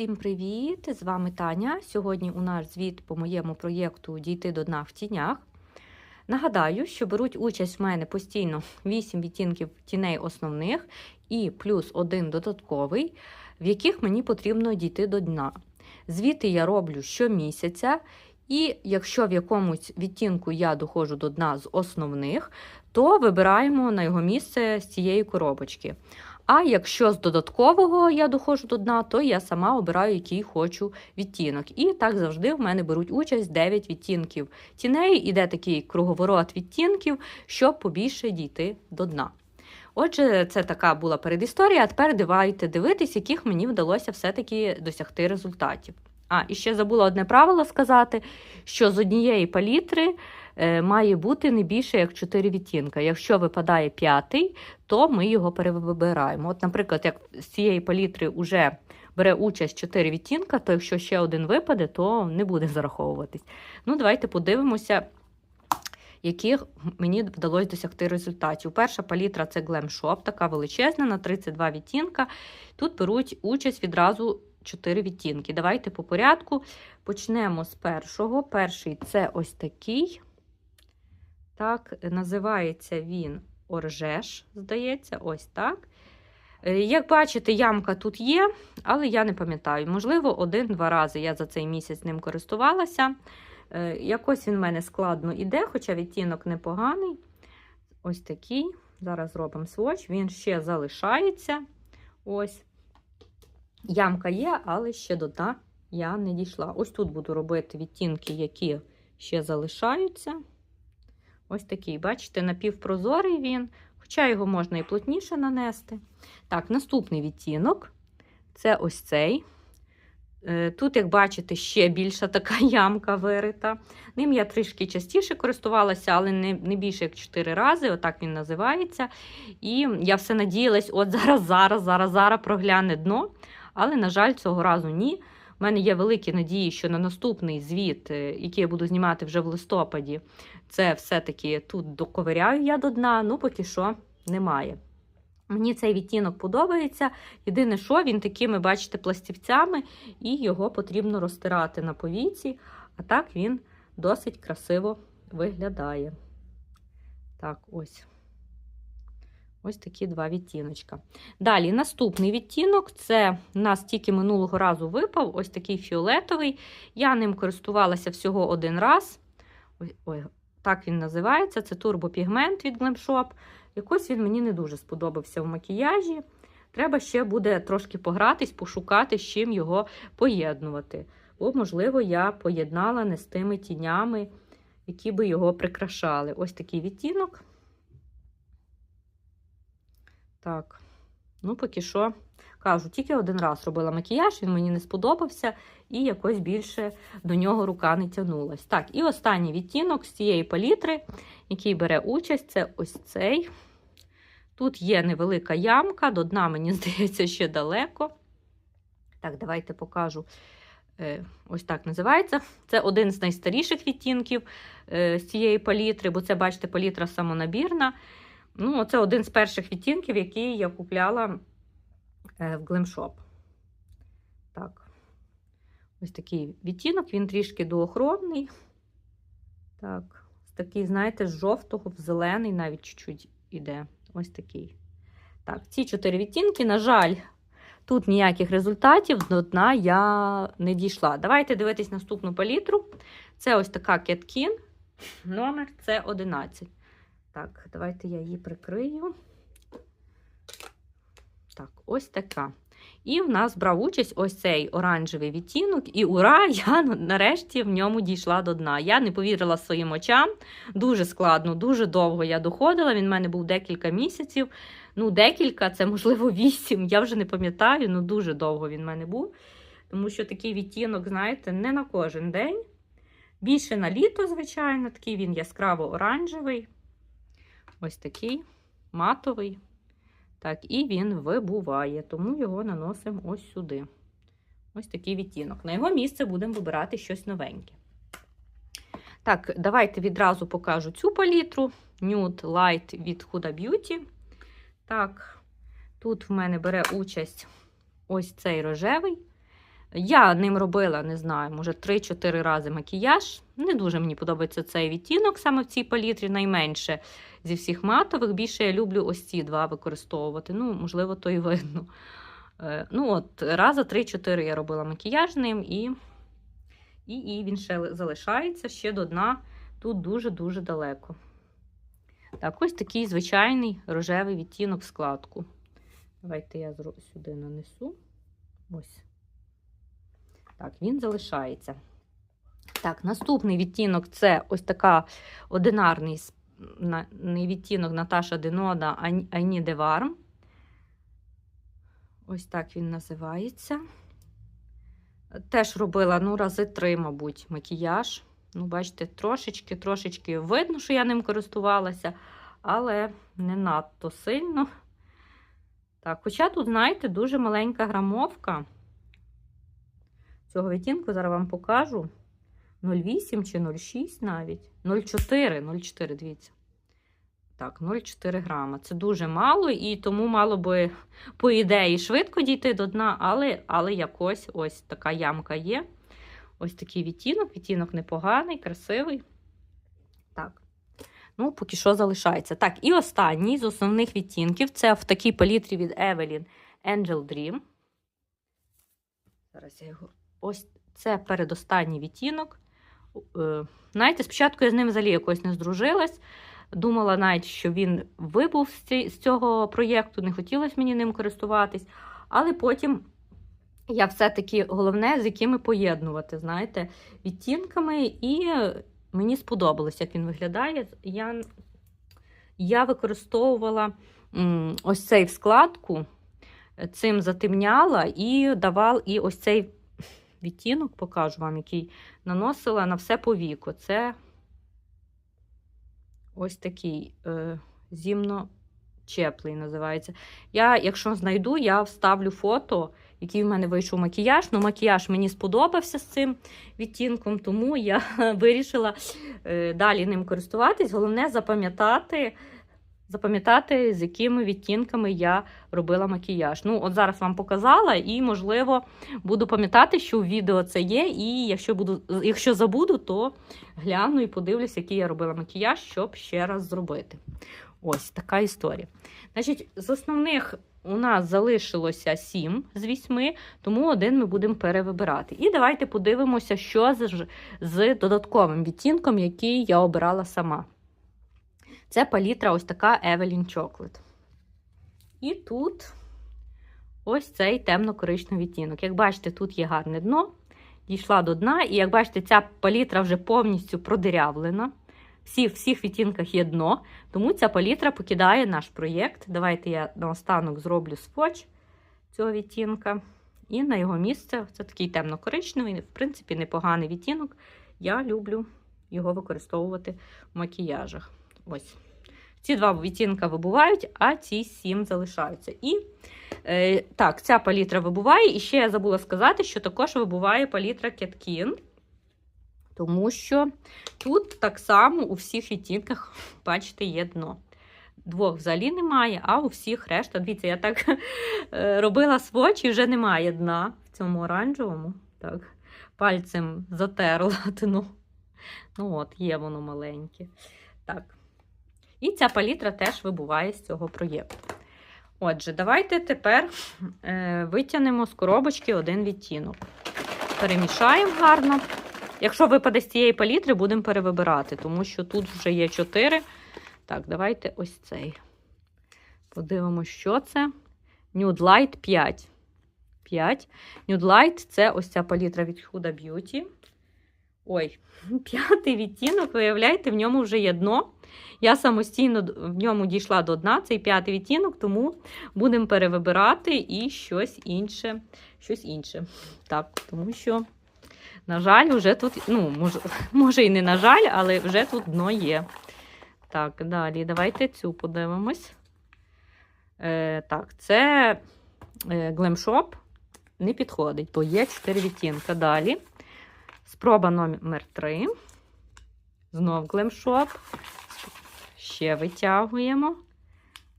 Всім привіт! З вами Таня. Сьогодні у нас звіт по моєму проєкту Дійти до дна в тінях. Нагадаю, що беруть участь в мене постійно 8 відтінків тіней основних і плюс один додатковий, в яких мені потрібно дійти до дна. Звіти я роблю щомісяця, і якщо в якомусь відтінку я доходжу до дна з основних, то вибираємо на його місце з цієї коробочки. А якщо з додаткового я доходжу до дна, то я сама обираю, який хочу відтінок. І так завжди в мене беруть участь 9 відтінків тіней, іде такий круговорот відтінків, щоб побільше дійти до дна. Отже, це така була передісторія, а тепер давайте дивитись, яких мені вдалося все-таки досягти результатів. А, і ще забула одне правило сказати, що з однієї палітри має бути не більше як 4 відтінка. Якщо випадає п'ятий, то ми його перевибираємо. От, наприклад, як з цієї палітри вже бере участь 4 відтінка, то якщо ще один випаде, то не буде зараховуватись. Ну, давайте подивимося. Яких мені вдалося досягти результатів. Перша палітра це Glam Shop, така величезна, на 32 відтінка. Тут беруть участь відразу 4 відтінки. Давайте по порядку почнемо з першого. Перший це ось такий. Так, називається він Оржеш, здається, ось так. Е, Як бачите, ямка тут є, але я не пам'ятаю. Можливо, один-два рази я за цей місяць ним користувалася. Е, Якось він в мене складно іде, хоча відтінок непоганий. Ось такий. Зараз зробимо сводч, він ще залишається. Ось. Ямка є, але ще до дна я не дійшла. Ось тут буду робити відтінки, які ще залишаються. Ось такий, бачите, напівпрозорий він, хоча його можна і плотніше нанести. Так, наступний відтінок це ось цей. Е, Тут, як бачите, ще більша така ямка вирита. Ним я трішки частіше користувалася, але не не більше як 4 рази. Отак він називається. І я все надіялась, от зараз, зараз, зараз, зараз прогляне дно. Але, на жаль, цього разу ні. У мене є великі надії, що на наступний звіт, е, який я буду знімати вже в листопаді, це все-таки тут доковиряю я до дна, ну поки що немає. Мені цей відтінок подобається. Єдине, що він такими, бачите, пластівцями, і його потрібно розтирати на повіці, а так він досить красиво виглядає. Так, ось. Ось такі два відтіночка. Далі, наступний відтінок це у нас тільки минулого разу випав ось такий фіолетовий. Я ним користувалася всього один раз. Ой, так він називається. Це турбопігмент від Glam Shop. Якось він мені не дуже сподобався в макіяжі. Треба ще буде трошки погратись, пошукати, з чим його поєднувати. Бо, можливо, я поєднала не з тими тінями, які би його прикрашали. Ось такий відтінок. Так, ну, поки що, кажу, тільки один раз робила макіяж, він мені не сподобався, і якось більше до нього рука не тягнулась. Так, і останній відтінок з цієї палітри, який бере участь, це ось цей. Тут є невелика ямка, до дна, мені здається, ще далеко. Так, давайте покажу. Е, Ось так називається. Це один з найстаріших відтінків е, з цієї палітри, бо це, бачите, палітра самонабірна. Ну, Це один з перших відтінків, який я купляла е, в Glam Shop. Так, ось такий відтінок, він трішки доохронний. Так, такий, знаєте, з жовтого в зелений навіть чуть-чуть іде. Ось такий. Так, ці чотири відтінки, на жаль, тут ніяких результатів до дна я не дійшла. Давайте дивитись наступну палітру. Це ось така Кеткін, номер це 11. Так, давайте я її прикрию. Так, ось така. І в нас брав участь ось цей оранжевий відтінок, і ура! Я нарешті в ньому дійшла до дна. Я не повірила своїм очам. Дуже складно, дуже довго я доходила. Він в мене був декілька місяців. Ну, декілька, це, можливо, вісім. Я вже не пам'ятаю, ну дуже довго він в мене був. Тому що такий відтінок, знаєте, не на кожен день. Більше на літо, звичайно, такий він яскраво оранжевий. Ось такий матовий. Так, і він вибуває, тому його наносимо ось сюди. Ось такий відтінок. На його місце будемо вибирати щось новеньке. Так, давайте відразу покажу цю палітру. Nude Light від Huda Beauty. Так, тут в мене бере участь ось цей рожевий. Я ним робила, не знаю, може 3-4 рази макіяж. Не дуже мені подобається цей відтінок, саме в цій палітрі найменше зі всіх матових. Більше я люблю ось ці два використовувати. Ну, можливо, то і видно. Е, Ну, от, раза 3-4 я робила макіяж ним, і, і, і він ще залишається ще до дна. Тут дуже-дуже далеко. Так, ось такий звичайний рожевий відтінок в складку. Давайте я сюди нанесу. Ось. Так, він залишається. Так, наступний відтінок це ось така одинарний не відтінок Наташа Денода Айні Деварм. Ось так він називається. Теж робила ну, рази три, мабуть, макіяж. Ну, бачите, трошечки, трошечки видно, що я ним користувалася, але не надто сильно. Так, хоча тут, знаєте, дуже маленька грамовка цього відтінку, зараз вам покажу. 0,8 чи 0,6 навіть. 0,4, 0,4, дивіться. Так, 0,4 грама. Це дуже мало, і тому мало би, по ідеї, швидко дійти до дна, але, але якось ось така ямка є. Ось такий відтінок. Відтінок непоганий, красивий. Так. Ну, поки що залишається. Так, і останній з основних відтінків це в такій палітрі від Evelyn Angel Dream. Зараз я його. Ось це передостанній відтінок. Е, Знаєте, спочатку я з ним взагалі якось не здружилась. Думала навіть, що він вибув з цього проєкту, не хотілося мені ним користуватись. Але потім я все-таки головне, з якими поєднувати, знаєте, відтінками, і мені сподобалось, як він виглядає. Я, я використовувала ось цей в складку, цим затемняла і давала і ось цей відтінок, покажу вам, який наносила на все по віку. Це ось такий е, зімно називається. Я, якщо знайду, я вставлю фото, який в мене вийшов макіяж. Ну, макіяж мені сподобався з цим відтінком, тому я вирішила е, далі ним користуватись. Головне запам'ятати. Запам'ятати, з якими відтінками я робила макіяж. Ну, от зараз вам показала, і, можливо, буду пам'ятати, що в відео це є. І якщо буду, якщо забуду, то гляну і подивлюсь, який я робила макіяж, щоб ще раз зробити. Ось така історія. Значить, з основних у нас залишилося 7 з 8, тому один ми будемо перевибирати. І давайте подивимося, що з, з додатковим відтінком, який я обирала сама. Це палітра ось така Evelyn Chocolate. І тут ось цей темно-коричневий відтінок. Як бачите, тут є гарне дно, дійшла до дна, і як бачите, ця палітра вже повністю продирявлена. Всі, в всіх відтінках є дно, тому ця палітра покидає наш проєкт. Давайте я наостанок зроблю споч цього відтінка. І на його місце це такий темно-коричневий, в принципі, непоганий відтінок. Я люблю його використовувати в макіяжах. Ось. Ці два відтінка вибувають, а ці сім залишаються. І е, так, ця палітра вибуває. І ще я забула сказати, що також вибуває палітра Кеткін. Тому що тут так само у всіх відтінках, бачите, є дно. Двох взагалі немає, а у всіх решта. Дивіться, я так е, робила сводч і вже немає дна в цьому оранжевому. Так, Пальцем затерла дно. Ну от, є воно маленьке. Так. І ця палітра теж вибуває з цього проєкту. Отже, давайте тепер е, витягнемо з коробочки один відтінок. Перемішаємо гарно. Якщо випаде з цієї палітри, будемо перевибирати, тому що тут вже є 4. Так, давайте ось цей. Подивимося, що це. Nude Light 5. 5. Nude Light це ось ця палітра від Huda Beauty. Ой, п'ятий відтінок, виявляєте, в ньому вже є дно. Я самостійно в ньому дійшла до дна, цей п'ятий відтінок, тому будемо перевибирати і щось інше. Щось інше. Так, тому що, на жаль, вже тут, ну, може, може і не на жаль, але вже тут дно є. Так, далі, давайте цю подивимось. Е, так, це е, Glam Shop не підходить, бо є 4 відтінка. Далі. Спроба номер 3. Знов Shop. Ще витягуємо.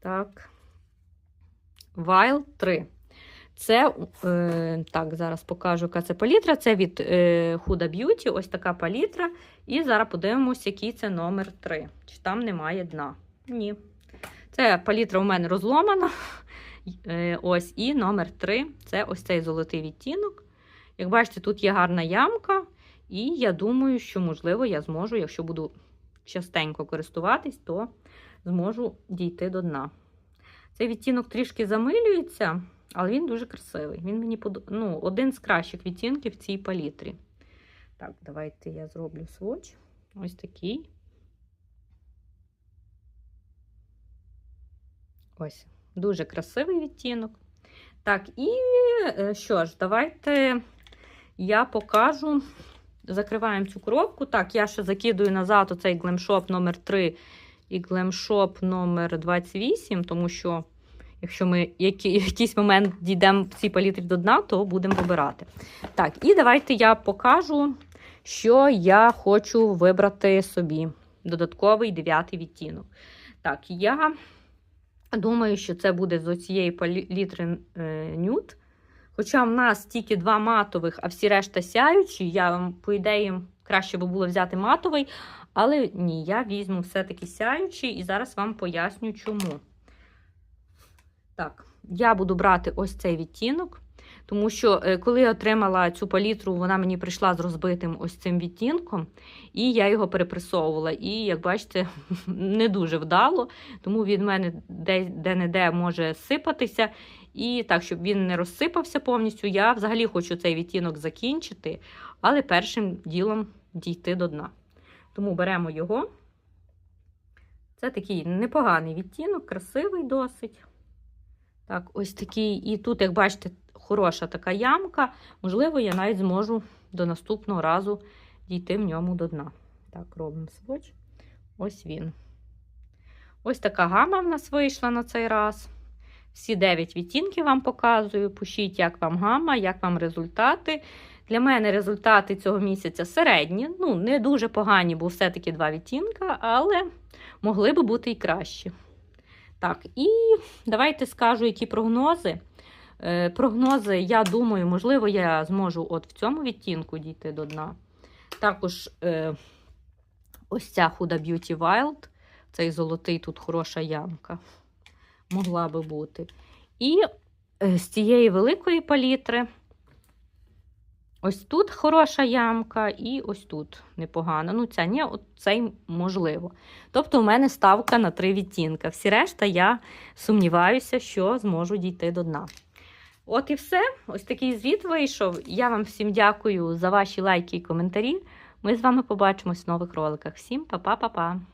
Так. Wild 3. Це е, так, зараз покажу, яка це палітра. Це від е, Huda Beauty, ось така палітра. І зараз подивимося, який це номер 3. Чи там немає дна? Ні. Це палітра у мене розломана. Е, ось і номер 3 це ось цей золотий відтінок. Як бачите, тут є гарна ямка, і я думаю, що, можливо, я зможу, якщо буду частенько користуватись, то зможу дійти до дна. Цей відтінок трішки замилюється, але він дуже красивий. Він мені под... ну, один з кращих відтінків в цій палітрі. Так, давайте я зроблю своч. Ось такий. Ось, дуже красивий відтінок. Так, і е, що ж, давайте я покажу. Закриваємо цю коробку. Так, я ще закидую назад оцей глемшоп номер 3 і глемшоп номер 28, тому що, якщо ми які, якийсь момент дійдемо в цій палітрі до дна, то будемо вибирати. Так, і давайте я покажу, що я хочу вибрати собі. Додатковий дев'ятий відтінок. Так, я думаю, що це буде з цієї палітри е, нюд. Хоча в нас тільки два матових, а всі решта сяючі, я вам, по ідеї, краще би було взяти матовий, але ні, я візьму все-таки сяючий і зараз вам поясню, чому. Так, я буду брати ось цей відтінок, тому що, е, коли я отримала цю палітру, вона мені прийшла з розбитим ось цим відтінком, і я його перепресовувала. І, як бачите, не дуже вдало, тому від мене де-не-де може сипатися. І так, щоб він не розсипався повністю, я взагалі хочу цей відтінок закінчити, але першим ділом дійти до дна. Тому беремо його. Це такий непоганий відтінок, красивий досить. Так, ось такий. І тут, як бачите, хороша така ямка. Можливо, я навіть зможу до наступного разу дійти в ньому до дна. Так, робимо сводч. Ось він. Ось така гама в нас вийшла на цей раз. Всі 9 відтінків вам показую. Пишіть, як вам гама, як вам результати. Для мене результати цього місяця середні. Ну, не дуже погані, бо все-таки два відтінка, але могли би бути і кращі. Так, і давайте скажу, які прогнози. Е, прогнози, я думаю, можливо, я зможу от в цьому відтінку дійти до дна. Також е, ось ця Huda Beauty Wild, цей золотий тут хороша ямка. Могла би бути. І е, з цієї великої палітри. Ось тут хороша ямка, і ось тут непогано. Ну, ця ні, цей можливо. Тобто, у мене ставка на три відтінка. Всі решта я сумніваюся, що зможу дійти до дна. От і все. Ось такий звіт вийшов. Я вам всім дякую за ваші лайки і коментарі. Ми з вами побачимось в нових роликах. Всім па-па-па-па!